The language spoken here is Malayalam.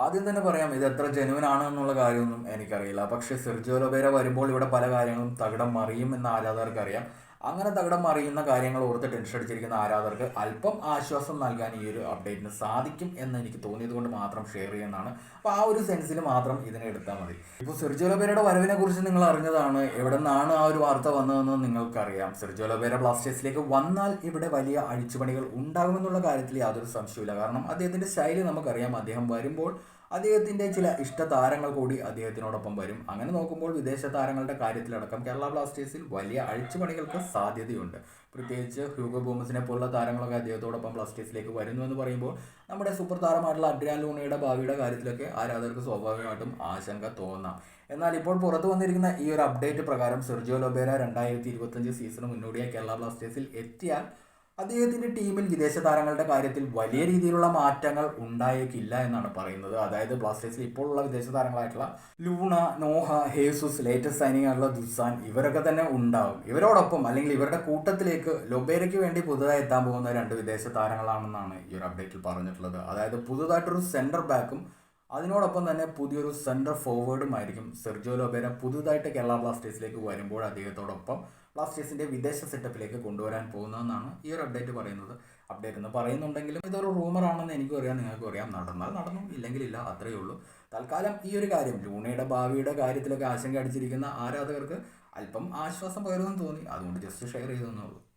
ആദ്യം തന്നെ പറയാം ഇത് എത്ര ജെനുവൻ ആണ് എന്നുള്ള കാര്യമൊന്നും എനിക്കറിയില്ല. പക്ഷേ സെർജിയോ ലൊബേര വരുമ്പോൾ ഇവിടെ പല കാര്യങ്ങളും തകിടം മറിയും എന്ന് ആരാധകർക്ക് അറിയാം അങ്ങനെ തകിടം മറിയുന്ന കാര്യങ്ങൾ ഓർത്ത് ടെൻഷൻ അടിച്ചിരിക്കുന്ന ആരാധകർക്ക് അല്പം ആശ്വാസം നൽകാൻ ഈ ഒരു അപ്ഡേറ്റിന് സാധിക്കും എന്ന് എനിക്ക് തോന്നിയത് കൊണ്ട് മാത്രം ഷെയർ ചെയ്യുന്നതാണ്. അപ്പോൾ ആ ഒരു സെൻസിൽ മാത്രം ഇതിനെ എടുത്താൽ മതി. ഇപ്പോൾ സെർജിയോ വരവിനെ കുറിച്ച് നിങ്ങൾ അറിഞ്ഞതാണ്. എവിടെ നിന്നാണ് ആ ഒരു വാർത്ത വന്നതെന്ന് നിങ്ങൾക്കറിയാം. സെർജിയോ ബ്ലാസ്റ്റേഴ്സിലേക്ക് വന്നാൽ ഇവിടെ വലിയ അഴിച്ചുപണികൾ ഉണ്ടാകുമെന്നുള്ള കാര്യത്തിൽ യാതൊരു സംശയമില്ല കാരണം അദ്ദേഹത്തിന്റെ ശൈലി നമുക്കറിയാം. അദ്ദേഹം വരുമ്പോൾ അദ്ദേഹത്തിന്റെ ചില ഇഷ്ട താരങ്ങൾ കൂടി അദ്ദേഹത്തിനോടൊപ്പം വരും. അങ്ങനെ നോക്കുമ്പോൾ വിദേശ താരങ്ങളുടെ കാര്യത്തിലടക്കം കേരള ബ്ലാസ്റ്റേഴ്സിൽ വലിയ അഴിച്ചുപണികൾക്ക് സാധ്യതയുണ്ട്. പ്രത്യേകിച്ച് ഹ്യൂഗോ ബോമസിനെ പോലുള്ള താരങ്ങളൊക്കെ അദ്ദേഹത്തോടൊപ്പം ബ്ലാസ്റ്റേഴ്സിലേക്ക് വരുന്നു എന്ന് പറയുമ്പോൾ നമ്മുടെ സൂപ്പർ താരമായിട്ടുള്ള അഡ്രിയാൻ ലൂണയുടെ ഭാവിയുടെ കാര്യത്തിലൊക്കെ ആരാധകർക്ക് സ്വാഭാവികമായിട്ടും ആശങ്ക തോന്നാം. എന്നാൽ ഇപ്പോൾ പുറത്തു വന്നിരിക്കുന്ന ഈ ഒരു അപ്ഡേറ്റ് പ്രകാരം സെർജിയോ ലൊബേര രണ്ടായിരത്തി ഇരുപത്തഞ്ച് സീസണ് മുന്നോടിയായി കേരള ബ്ലാസ്റ്റേഴ്സിൽ എത്തിയാൽ അദ്ദേഹത്തിന്റെ ടീമിൽ വിദേശ താരങ്ങളുടെ കാര്യത്തിൽ വലിയ രീതിയിലുള്ള മാറ്റങ്ങൾ ഉണ്ടായേക്കില്ല എന്നാണ് പറയുന്നത്. അതായത് ബ്ലാസ്റ്റേഴ്സിൽ ഇപ്പോഴുള്ള വിദേശ താരങ്ങളായിട്ടുള്ള Luna Noah Jesus latest signing ആയിട്ടുള്ള ദുസാൻ ഇവരൊക്കെ തന്നെ ഉണ്ടാകും ഇവരോടൊപ്പം അല്ലെങ്കിൽ ഇവരുടെ കൂട്ടത്തിലേക്ക് ലൊബേരയ്ക്ക് വേണ്ടി പുതുതായി എത്താൻ പോകുന്ന രണ്ട് വിദേശ താരങ്ങളാണെന്നാണ് ഈ ഒരു അപ്ഡേറ്റിൽ പറഞ്ഞിട്ടുള്ളത്. അതായത് പുതുതായിട്ടൊരു സെന്റർ ബാക്കും അതിനോടൊപ്പം തന്നെ പുതിയൊരു സെന്റർ ഫോർവേഡും ആയിരിക്കും. സെർജോ ലോബേര പുതുതായിട്ട് കേരള ബ്ലാസ്റ്റേഴ്സിലേക്ക് വരുമ്പോൾ അദ്ദേഹത്തോടൊപ്പം ബ്ലാസ്റ്റേഴ്സിന്റെ വിദേശ സെറ്റപ്പിലേക്ക് കൊണ്ടുവരാൻ പോകുന്നതെന്നാണ് ഈ ഒരു അപ്ഡേറ്റ് പറയുന്നത്. അപ്ഡേറ്റ് എന്ന് പറയുന്നുണ്ടെങ്കിലും ഇതൊരു റൂമറാണെന്ന് എനിക്കും അറിയാം നിങ്ങൾക്കും അറിയാം. നടന്നാൽ നടന്നു ഇല്ലെങ്കിൽ ഇല്ല അത്രയേ ഉള്ളൂ. തൽക്കാലം ഈ ഒരു കാര്യം ലൂണയുടെ ഭാവിയുടെ കാര്യത്തിലൊക്കെ ആശങ്ക അടിച്ചിരിക്കുന്ന ആരാധകർക്ക് അല്പം ആശ്വാസം പകരുമെന്ന് തോന്നി. അതുകൊണ്ട് ജസ്റ്റ് ഷെയർ ചെയ്തെന്നുള്ളൂ